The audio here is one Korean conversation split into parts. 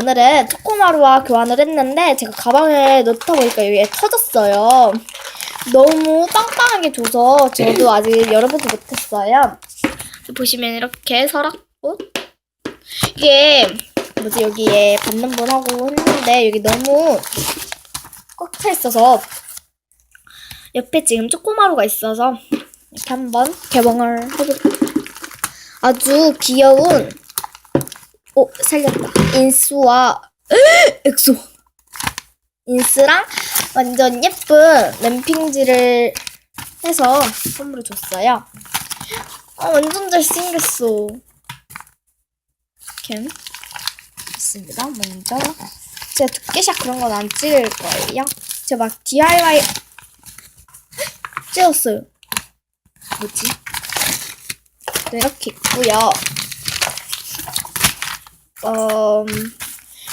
오늘은 초코마루와 교환을 했는데 제가 가방에 넣다 보니까 여기에 터졌어요. 너무 빵빵하게 줘서 저도 아직 열어보지 못했어요. 보시면 이렇게 서랍고 이게 뭐지 여기에 받는 분하고 했는데 여기 너무 꽉 차 있어서 옆에 지금 초코마루가 있어서 이렇게 한번 개봉을 해볼게요. 아주 귀여운 오 살렸다 인스와 엑소 인스랑 완전 예쁜 램핑지를 해서 선물을 줬어요. 아 완전 잘생겼어. 이렇게 있습니다. 먼저 제가 두께샷 그런 건 안 찍을 거예요. 제가 막 DIY 찍었어요. 뭐지? 네, 이렇게 있고요. 어,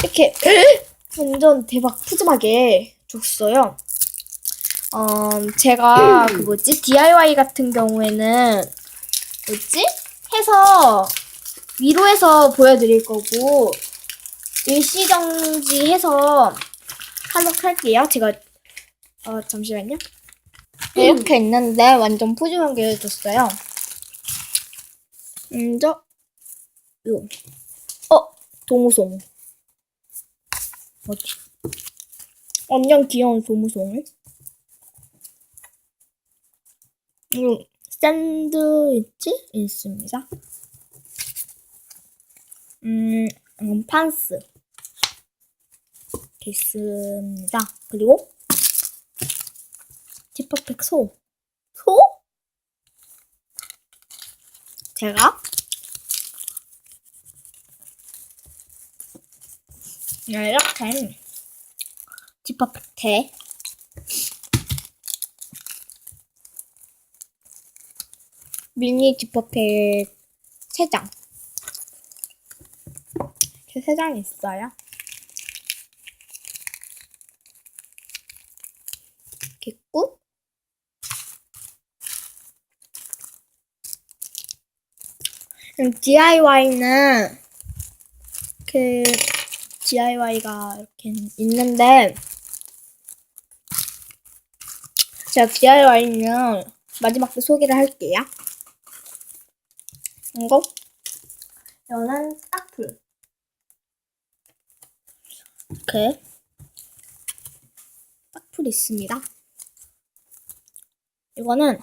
이렇게 완전 대박 푸짐하게 줬어요. 어, 제가 그 뭐지 DIY 같은 경우에는 뭐지 해서 위로해서 보여드릴 거고 일시정지 해서 하도록 할게요. 제가 어 잠시만요. 이렇게 있는데 완전 푸짐하게 해줬어요. 먼저 이 동우송 어디 완전 귀여운 동우송을 그리고 샌드위치 있습니다. 음, 음 판스 있습니다. 그리고 지퍼팩 소 소? 제가 이렇게 지퍼팩 대 미니 지퍼팩 3장. 이렇게 3장이 있어요. 있고. DIY는 그 DIY가 이렇게 있는데 제가 DIY는 마지막에 소개를 할게요. 이거 이거는 딱풀 이렇게 딱풀 있습니다. 이거는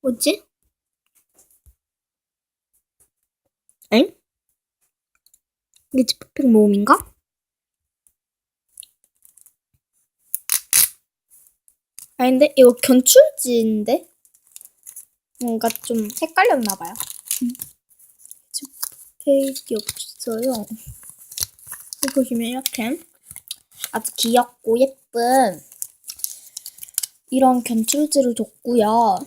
뭐지? 엥? 이게 지퍼팩 모음인가? 아닌데 이거 견출지인데 뭔가 좀 헷갈렸나 봐요. 지퍼팩이 없어요. 여기 보시면 이렇게 아주 귀엽고 예쁜 이런 견출지를 줬고요.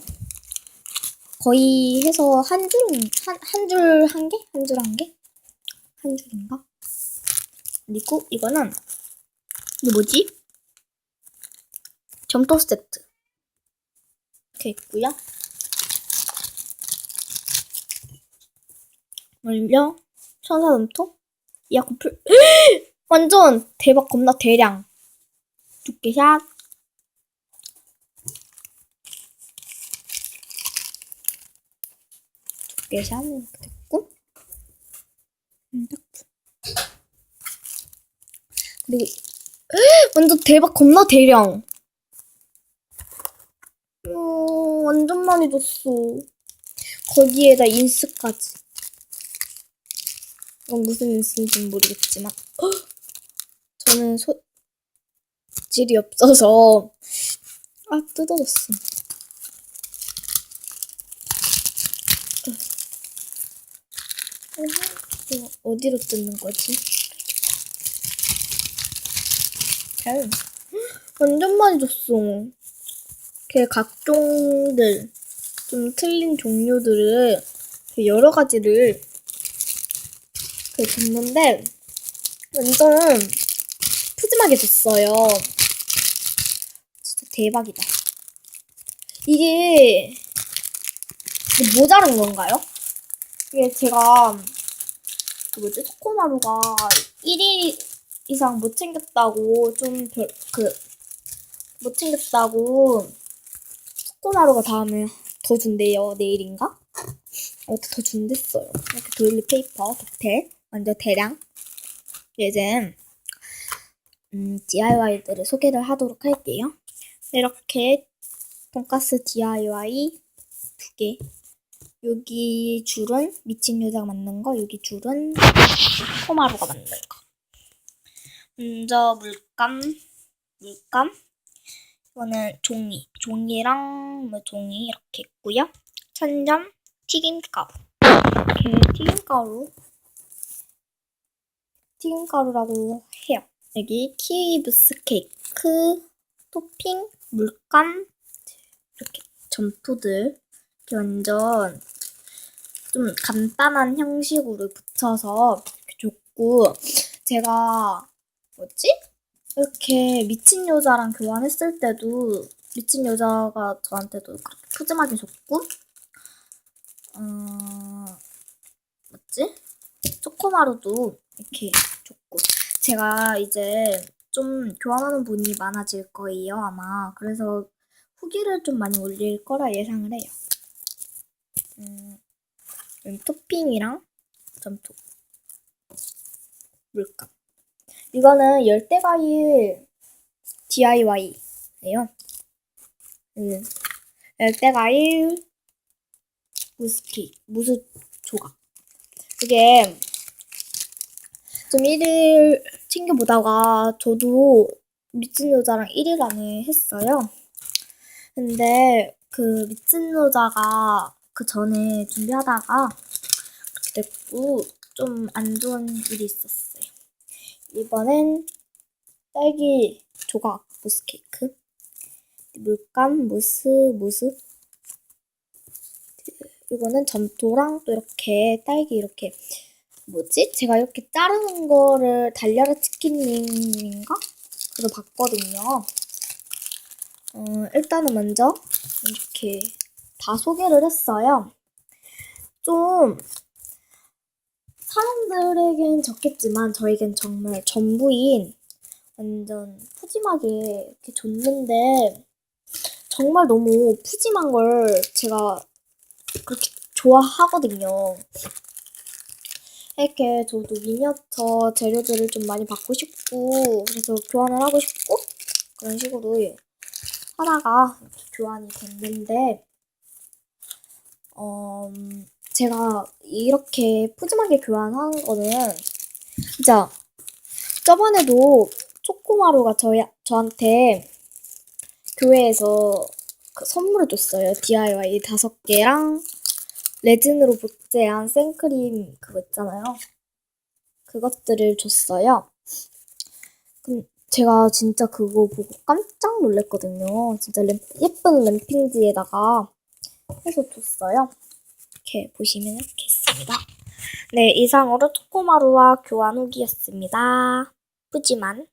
거의 해서 한 줄, 한, 한 줄 한 개? 한 줄 한 개? 한 줄인가? 그리고 이거는, 이게 뭐지? 점토 세트. 이렇게 있고요. 완료. 천사점토? 이아코풀. 완전 대박 겁나 대량. 두께샷. 두께샷은. 그리고 완전 대박 겁나 대량. 오, 완전 많이 줬어. 거기에다 인스까지. 이건 무슨 인스인지 모르겠지만. 헉! 저는 소 질이 없어서 아 뜯어졌어. 이거 어디로 뜯는 거지? 잘. 완전 많이 줬어. 그 각종들 좀 틀린 종류들을 그 여러 가지를 그 줬는데 완전 푸짐하게 줬어요. 진짜 대박이다. 이게 모자란 건가요? 이게 제가 그 뭐지 초코마루가 1일 이상 못 챙겼다고 좀별그못 챙겼다고 초코마루가 다음에 더 준대요 내일인가? 어떻게 더 준댔어요. 이렇게 도일리 페이퍼 덕텔 완전 대량 이제 음, DIY들을 소개를 하도록 할게요. 이렇게 돈가스 DIY 두 개. 여기 줄은 미친 여자가 만든 거, 여기 줄은 코마루가 만든 거. 먼저 물감, 물감. 이거는 종이, 종이랑 뭐 종이 이렇게 있고요. 천점, 튀김가루. 이렇게 튀김가루. 튀김가루라고 해요. 여기 키위 무스 케이크, 토핑, 물감, 이렇게 점토들 이렇게 완전 좀 간단한 형식으로 붙여서 줬고 제가 뭐지? 이렇게 미친 여자랑 교환했을 때도 미친 여자가 저한테도 그렇게 푸짐하게 줬고 어 뭐지? 초코마루도 이렇게 줬고 제가 이제 좀 교환하는 분이 많아질 거예요 아마 그래서 후기를 좀 많이 올릴 거라 예상을 해요. 음, 음, 토핑이랑 점토 물감 이거는 열대과일 DIY예요. 음, 열대과일 무스키 무스 조각 이게 좀 일일 챙겨보다가 저도 미친 여자랑 1일 안에 했어요. 근데 그 미친 여자가 그 전에 준비하다가 그렇게 됐고 좀 안 좋은 일이 있었어요. 이번엔 딸기 조각 무스 케이크 물감 무스 무스 이거는 점토랑 또 이렇게 딸기 이렇게 뭐지? 제가 이렇게 자르는 거를 달려라 치킨님인가? 그걸 봤거든요. 어, 일단은 먼저 이렇게 다 소개를 했어요. 좀 사람들에겐 적겠지만 저에겐 정말 전부인 완전 푸짐하게 이렇게 줬는데 정말 너무 푸짐한 걸 제가 그렇게 좋아하거든요. 이렇게 저도 미니어처 재료들을 좀 많이 받고 싶고 그래서 교환을 하고 싶고 그런 식으로 하다가 교환이 됐는데 어, 음, 제가 이렇게 푸짐하게 교환한 거는 진짜 저번에도 초코마루가 저희, 저한테 교회에서 그 선물을 줬어요. DIY 다섯 개랑 레진으로 복제한 생크림 그거 있잖아요. 그것들을 줬어요. 근 제가 진짜 그거 보고 깜짝 놀랐거든요. 진짜 램, 예쁜 램핑지에다가 해서 줬어요. 이렇게 보시면 있습니다. 네, 이상으로 초코마루와 교환 후기였습니다. 푸짐한